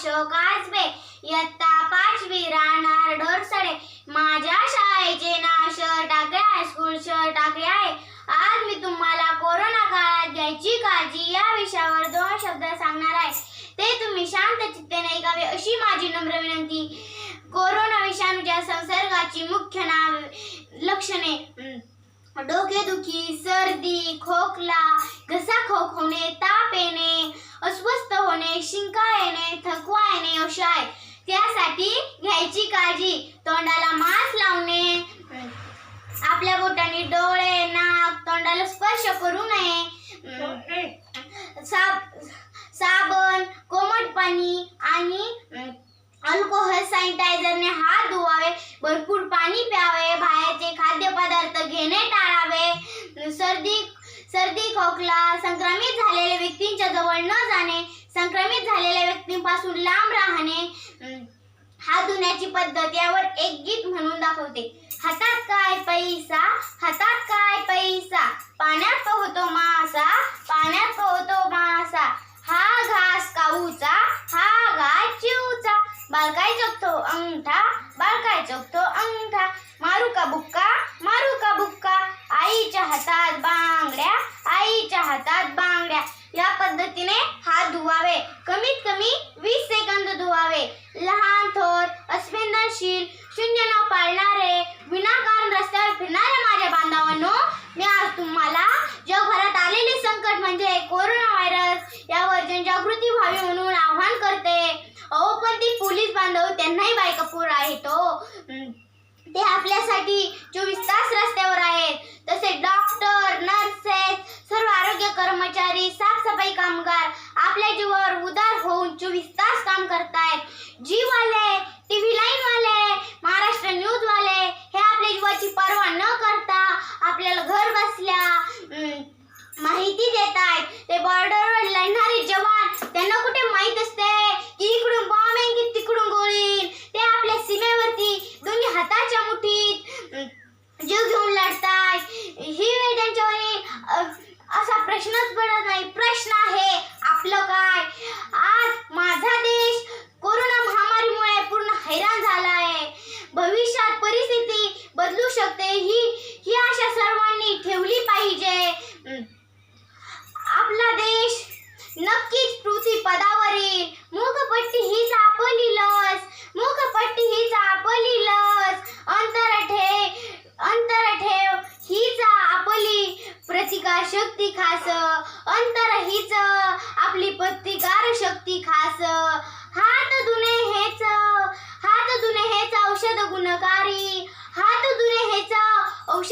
अशोक आजबे इयत्ता पाचवी राहणार डोरसडे माझ्या शाळेचे नाव शहर टाकले आहे स्कूल शहर टाकले आहे. आज मी तुम्हाला कोरोना काळात घ्यायची काळजी या विषयावर दोन शब्द सांगणार आहे. ते तुम्ही शांत चित्तेने ऐकावे अशी माझी नम्र विनंती. कोरोना विषाणूच्या संसर्गाची मुख्य नाव लक्षणे. डोकेदुखी सर्दी खोकला घसा खोक होणे ताप येणे अस्वस्थ होणे शिंका येणे थकवा येणे अशा आहे. त्यासाठी खोकला संक्रमित झालेल्या व्यक्तींच्या जवळ न जाणे संक्रमित झालेल्या व्यक्तींपासून लांब राहणे हात धुण्याची पद्धत यावर एक गीत म्हणून दाखवते. हातात काय पैसा? हातात काय पैसा? पाण्यात पोहतो मासा पाण्यात पोहतो मासा. हा घास काऊचा? हा घास चिवचा. बालकाय जगतो अंगठा बालकाय जगतो पद्धतीने हात धुवावे. कमीत कमी वीस सेकंद धुवावे. लहान थोर अस्वेदनशील शून्य न पाळणारे विनाकारण रस्त्यावर फिरणारे माझ्या बांधवांनो मी आज तुम्हाला जगभरात आलेले संकट म्हणजे कोरोना व्हायरस यावर जनजागृती व्हावी म्हणून आवाहन करते. अहो पण ती पोलीस बांधव त्यांनाही बायकापूर आहे तो हो. ते आपल्यासाठी चोवीस तास रस्त्यावर आहेत. तसे डॉक्टर नर्स कामगार आपल्या जीवावर उदार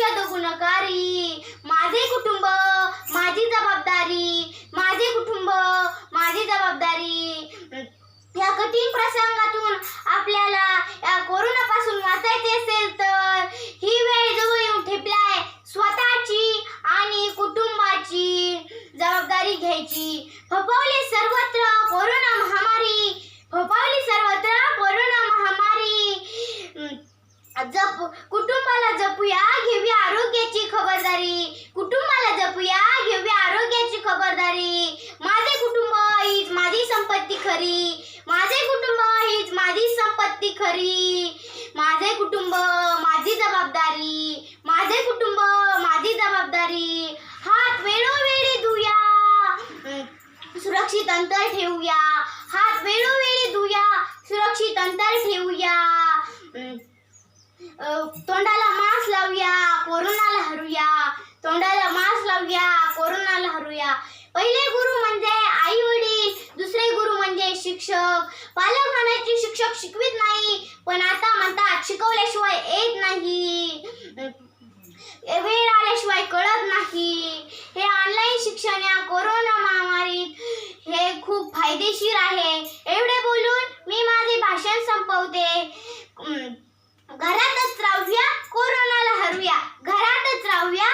औषध गुणकारी माझे कुटुंब माझी जबाबदारी माझे कुटुंब माझी जबाबदारी. या कठीण प्रसंगातून आपल्याला या कोरोनापासून वाचायचे असेल तर ही वेळ जवळ येऊन ठेपलाय स्वतःची आणि कुटुंबाची जबाबदारी घ्यायची. फपवले सर्वत्र कोरोना महामारी फपवली सर्वत्र कोरोना महामारी अं, जप कुटुंबाला जपूया घेऊया आरोग्याची खबरदारी. कुटुंबाला जपूया घेऊया आरोग्याची खबरदारी. माझे कुटुंब हीच माझी संपत्ती खरी. माझे कुटुंब हीच माझी संपत्ती खरी. माझे कुटुंब माझी जबाबदारी. माझे कुटुंब माझी जबाबदारी. हात वेळोवेळी धुया. सुरक्षित अंतर ठेवूया. हात वेळोवेळी धुया. सुरक्षित अंतर ठेवूया. तोंडाला मास्क लावूया कोरोनाला हरूया. तोंडाला मास्क लावूया कोरोनाला हरूया. पहिले गुरु म्हणजे आई वडील दुसरे गुरु म्हणजे शिक्षक. पालक म्हणायचे शिक्षक शिकवित नाही पण आता म्हणतात शिकवल्याशिवाय येत नाही. वेळ आल्याशिवाय कळत नाही. हे ऑनलाईन शिक्षण या कोरोना महामारीत हे खूप फायदेशीर आहे. घरातच राहूया कोरोनाला हरूया घरातच राहूया